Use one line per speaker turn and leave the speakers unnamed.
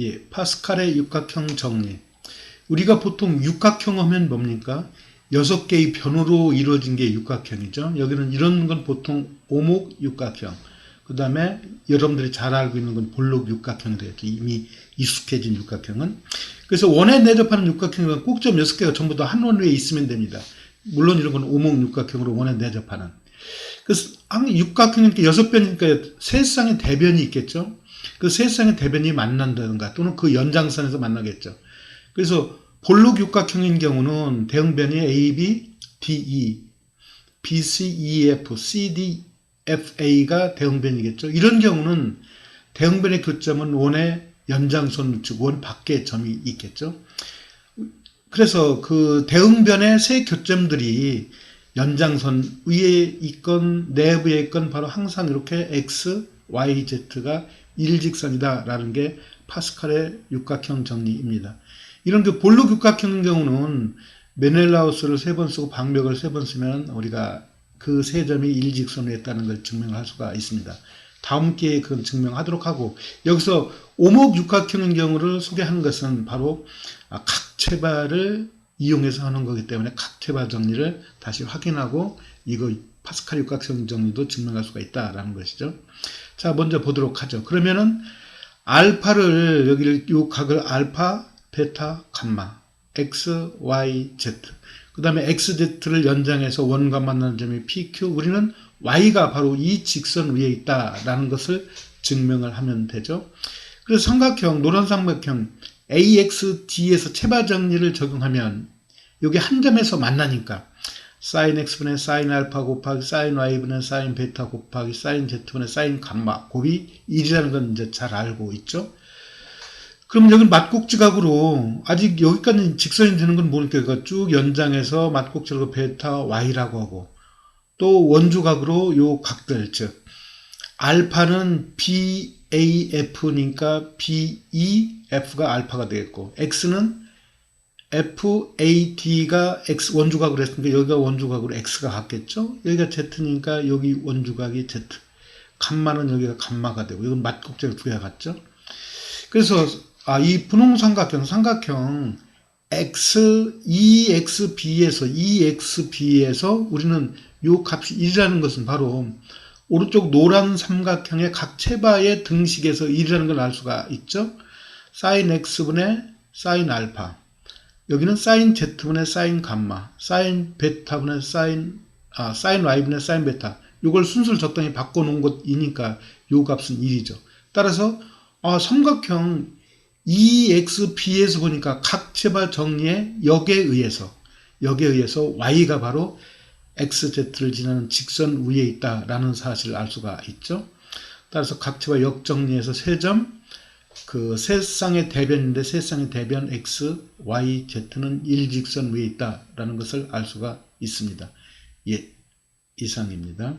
예, 파스칼의 육각형 정리. 우리가 보통 육각형 하면 뭡니까? 여섯 개의 변으로 이루어진 게 육각형이죠. 여기는 이런 건 보통 오목 육각형. 그 다음에 여러분들이 잘 알고 있는 건 볼록 육각형이 되겠죠. 이미 익숙해진 육각형은. 그래서 원에 내접하는 육각형은 꼭점 여섯 개가 전부 다 한원 위에 있으면 됩니다. 물론 이런 건 오목 육각형으로 원에 내접하는. 그래서 항 육각형이니까 여섯 변이니까 세 쌍의 대변이 있겠죠. 그세 쌍의 대변이 만난다든가 또는 그 연장선에서 만나겠죠. 그래서 볼록 육각형인 경우는 대응변이 A, B, D, E, B, C, E, F, C, D, F, A가 대응변이겠죠. 이런 경우는 대응변의 교점은 원의 연장선, 즉원 밖에 점이 있겠죠. 그래서 그 대응변의 세 교점들이 연장선 위에 있건 내부에 있건 바로 항상 이렇게 X, Y, Z가 일직선이다라는 게 파스칼의 육각형 정리입니다. 이런 그 볼록 육각형인 경우는 메넬라우스를 세 번 쓰고 방벽을 세 번 쓰면 우리가 그 세 점이 일직선에 있다는 걸 증명할 수가 있습니다. 다음 기회에 그건 증명하도록 하고 여기서 오목 육각형인 경우를 소개하는 것은 바로 각체발을 이용해서 하는 거기 때문에 각체발 정리를 다시 확인하고 이거 파스칼 육각형 정리도 증명할 수가 있다라는 것이죠. 자, 먼저 보도록 하죠. 그러면은 알파를 여기를 요 각을 알파, 베타, 감마, x, y, z. 그다음에 xz를 연장해서 원과 만나는 점이 pq. 우리는 y가 바로 이 직선 위에 있다라는 것을 증명을 하면 되죠. 그래서 삼각형, 노란 삼각형 AXD에서 체바 정리를 적용하면 여기 한 점에서 만나니까 sin x분의 sin 알파 곱하기 sin y분의 sin 베타 곱하기 sin z분의 sin 감마 곱이 1이라는 건 이제 잘 알고 있죠. 그럼 여기는 맞곡지각으로 아직 여기까지 직선이 되는 건 모르니까 이거 쭉 연장해서 맞곡지각으로 베타 y라고 하고 또 원주각으로 요 각들 즉 알파는 BAF니까 BEF가 알파가 되겠고 X는 FAD가 X 원주각으로 했으니까 여기가 원주각으로 X가 같겠죠? 여기가 Z니까 여기 원주각이 Z. 감마는 여기가 감마가 되고 이건 두 개가 같죠? 그래서 아, 이 분홍 삼각형, 삼각형 X, EXB에서 EXB에서 우리는 요 값이 1이라는 것은 바로 오른쪽 노란 삼각형의 각 체바의 등식에서 1이라는 걸 알 수가 있죠. sin x분의 sin 알파. 여기는 sin z분의 sin 감마, sin 베타분의 sin 아, sin y분의 sin 베타. 이걸 순서를 적당히 바꿔 놓은 것이니까 요 값은 1이죠. 따라서 아, 삼각형 EXB에서 보니까 각 체바 정리의 역에 의해서 역에 의해서 y가 바로 XZ를 지나는 직선 위에 있다라는 사실을 알 수가 있죠. 따라서 각체와 역정리에서 세 점, 그 세 쌍의 대변인데 세 쌍의 대변 X, Y, Z는 일직선 위에 있다라는 것을 알 수가 있습니다. 예, 이상입니다.